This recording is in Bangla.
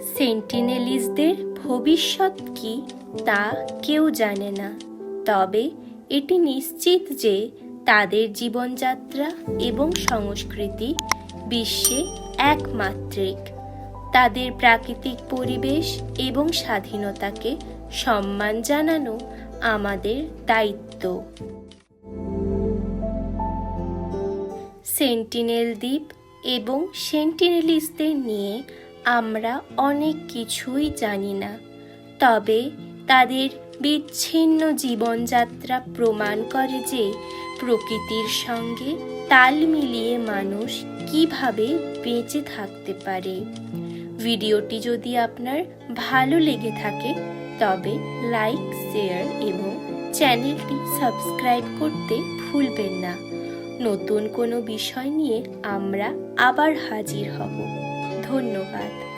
সেন্টিনেলিসদের ভবিষ্যৎ কি তা কেউ জানে না। তবে এটি নিশ্চিত যে তাদের জীবনযাত্রা এবং সংস্কৃতি বিশ্বে একমাত্রিক। তাদের প্রাকৃতিক পরিবেশ এবং স্বাধীনতাকে সম্মান জানানো আমাদের দায়িত্ব। সেন্টিনেল দ্বীপ এবং সেন্টিনেলিসদের নিয়ে আমরা অনেক কিছুই জানি না, তবে তাদের বিচ্ছিন্ন জীবনযাত্রা প্রমাণ করে যে প্রকৃতির সঙ্গে তাল মিলিয়ে মানুষ কীভাবে বেঁচে থাকতে পারে। ভিডিওটি যদি আপনার ভালো লেগে থাকে, তবে লাইক, শেয়ার এবং চ্যানেলটি সাবস্ক্রাইব করতে ভুলবেন না। নতুন কোনো বিষয় নিয়ে আমরা আবার হাজির হব। ধন্যবাদ।